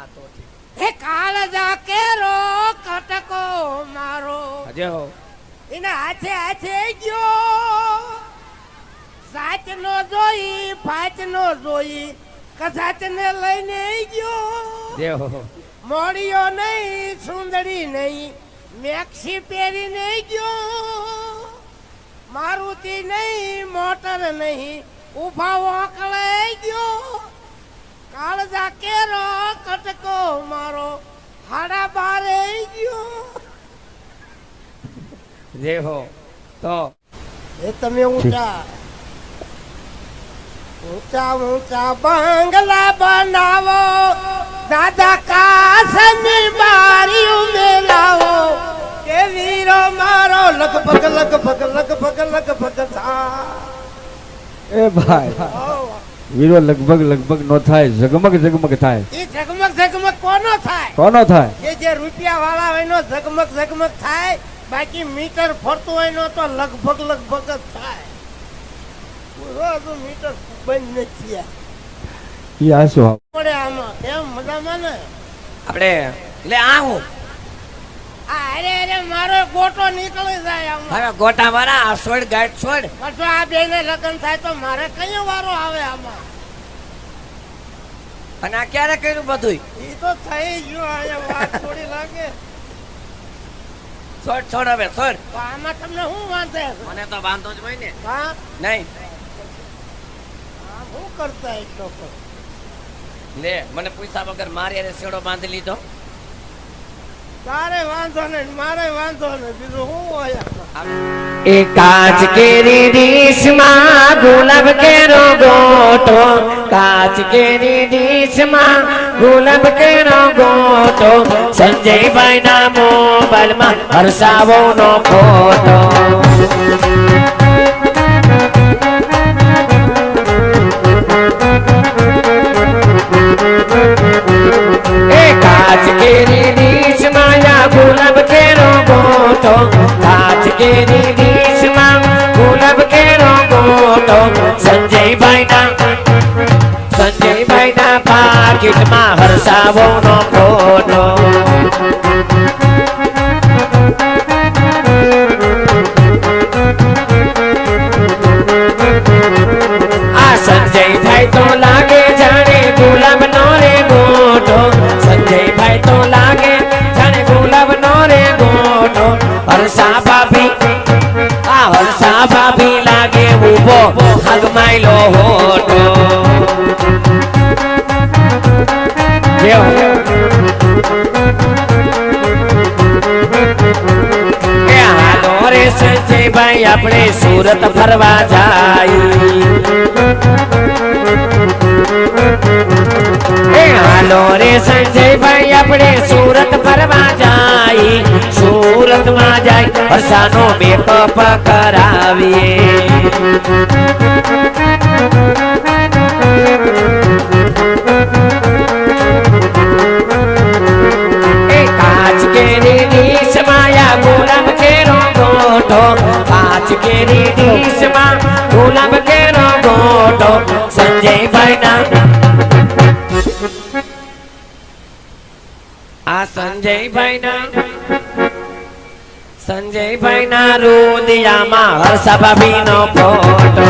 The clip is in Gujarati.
હા તો હે કાળજા કેરો કટકો મારો. હજે હો. એના હાથે હાથે ગયો. સાચ નો જોઈ ફાચ નો જોઈ કસાચ ને લઈને ગયો. દેવ મોડિયો નહીં સુંદરી નહીં મેક્સી પહેરીને ગયો. મારુતિ નહીં મોટર નહીં ઊભા વાંકળે ગયો. કાળજા કેરો કટકો મારો હાડા બારે ગયો દેવ તો એ તમે ઊંચા. ઊંચા ઊંચા બંગલા બનાવો. દાદા કાસની બારી મેલાવો કે વીરો મારો લગભગ લગભગ લગભગ લગભગ એ ભાઈ. વીરો લગભગ લગભગ નો થાય ઝગમગ ઝગમગ થાય. એ ઝગમગ ઝગમગ કોનો થાય? કોનો થાય? એ જે રૂપિયા વાળા હોય નો ઝગમગ ઝગમગ થાય. બાકી મીટર ફરતું હોય નો તો લગભગ લગભગ જ થાય. મીટર બંધ નથી પડે આમાં. કેમ? મજામાં ને? આપણે લે આ હું? અરે અરે મારો ગોટો નીકળી જાય આમાં. હવે ગોટા મારા આ છોડ ગાંઠ છોડ. પાછો આ બેને લગ્ન થાય તો મારે કયો વારો આવે આમાં? અને આ ક્યારે કર્યું બધું એ તો થઈ ગયું અહીંયા વાત થોડી લાગે. છોડ છોડ હવે સર. તો આમાં તમને શું વાંધે? મને તો વાંધો જ હોય ને. હા? નહીં. શું કરતા એક લોકો લે મને પૈસા વગર મારી અરે શેડો બાંધી લીધો. તારે વાંધો નહીં મારે વાંધો નહીં બીજું શું હોય? એ કાચ કેરી ડીશમાં ગુલાબ કેરો ગોટો કાચ કેરી ડીશમાં ગુલાબ કેરો ગોટો સંજયભાઈ ના મોબાઈલમાં હરસાવો નો ફોટો કાચ કેરી ગોટો સંજયભાઈ ના સંજયભાઈ ના પાકીટમાં હરસાવો નો ફોટો આ સંજયભાઈ તો લાગે જાણે ગુલાબ નો રે ગોટો સંજયભાઈ તો લાગે જાણે ગુલાબ નો રે ગોટો હર્ષા ભાભી, આ હર્ષા ભાભી. ઊભો હગમાયલો હોટો ભાઈ આપણે સુરત ફરવા જાય. એ હાલો રે આપણે સુરત ફરવા જાય. સુરતમાં જાય હસાનો મેકઅપ કરાવીએ. કેરી ડીશ માયા ગુલાબ કેરો ગોટો સંજય ભાઈ ના આ સંજયભાઈ ના સંજયભાઈ ના રોદિયામાં હર્ષા ભાભી નો ફોટો.